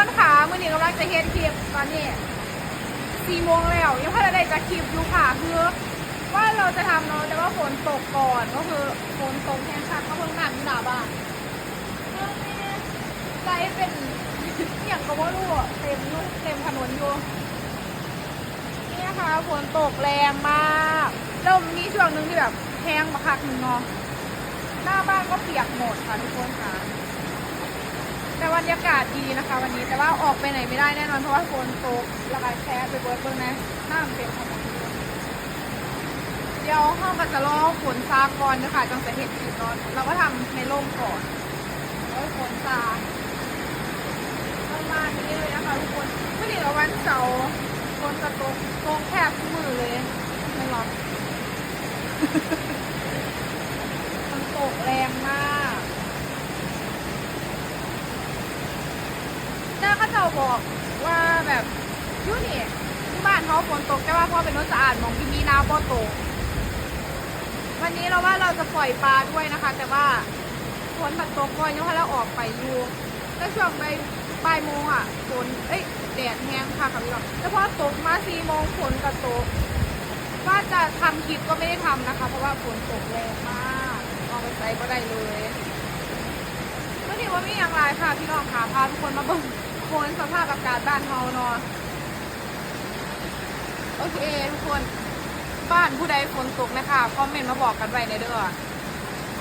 คนขามื่อนี้กำลังจะเฮ็ดคลิปตอนนี้สี่โมงแล้ว ยังไม่ได้จะคลิปอยู่ค่ะคือว่าเราจะทำเนาะแต่ว่าฝนตกก่อนก็คือฝนตกแห้งคักก็เพิ่งหน้ำที่หนาบ้านเรื่องนี้ใจเป็นอย่างก็ว่ารู้เต็มลูกเต็มถนนอยู่นี่นะคะฝนตกแรงมากแล้วมีช่วงหนึ่งที่แบบแห้งมาคักหนึ่งเนาะหน้าบ้านก็เปียกหมดค่ะทุกคนค่ะ แต่บรรยากาศดีนะคะ วันนี้แต่ว่าออกไปไหนไม่ได้แน่นอนเพราะว่าฝนตกระบายแพ้ไปเบิร์ดเบิ้งนะหน้ามันเป็นขนาดนี้เดี๋ยวห้องก็จะรอฝนซาก่อนนะคะจังจะเห็นสีนอน เราก็ทำในร่มก่อนแล้วฝนซาประมาณนี้เลยนะคะทุกคนไม่ถึงวันเสาร์ฝนจะตกตกแทบทุกมือเลยไม่หรอก มันตกแรงมาก หน้าบอกว่าแบบอยูนี่ที่บ้านเขาฝนตกแต่ว่าพอเป็นรถสะอาดมองที่มีน้ำบ่ตกวันนี้เราว่าเราจะปล่อยปลาด้วยนะคะ แต่ว่าฝนมันตกก่อนยังให้เราออกไปอยู่แล้วช่วงบ่ายบ่ายโมงอะฝนเอ้ยแดดแห้งค่ะค่ะพี่น้องแล้วพอตกมาสี่โมงฝนก็ตกว่าจะทำคลิปก็ไม่ได้ทำนะคะ เพราะว่าฝนตกแรงมากออกไปใส่ก็ได้เลยก็ถือว่ามีอย่างไรค่ะพี่น้องค่ะพาทุกคนมาเบิ่ง คนสภาพอากาศบ้านเฮาเนาะโอเคทุกคนบ้านผู้ใดฝนตกนะคะคอมเมนต์มาบอกกันไว้ในเด้อ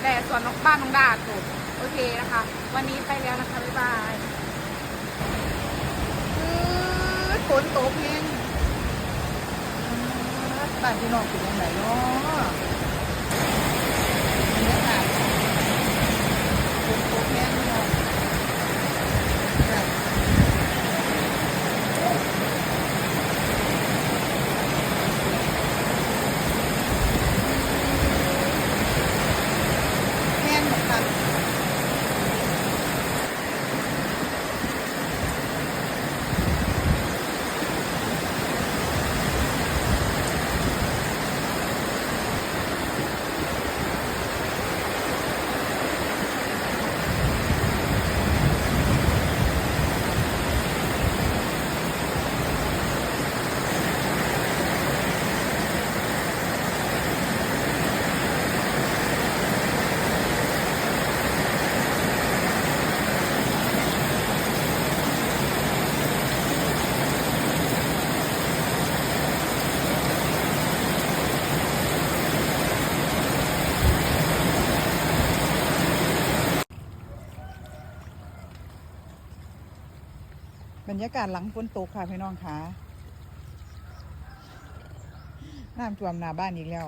แต่ส่วนบ้านน้องดาตกโอเคนะคะ วันนี้ไปแล้วนะคะ บ๊ายบายฝนตกเองบ้านพี่น้องเป็นยังไงเนาะบรรยากาศฝนตกแห้งพี่น้องแบบแห้งเหมือนกัน บรรยากาศหลังฝนตกค่ะพี่น้องค่ะน้ำท่วมหน้าบ้านอีกแล้ว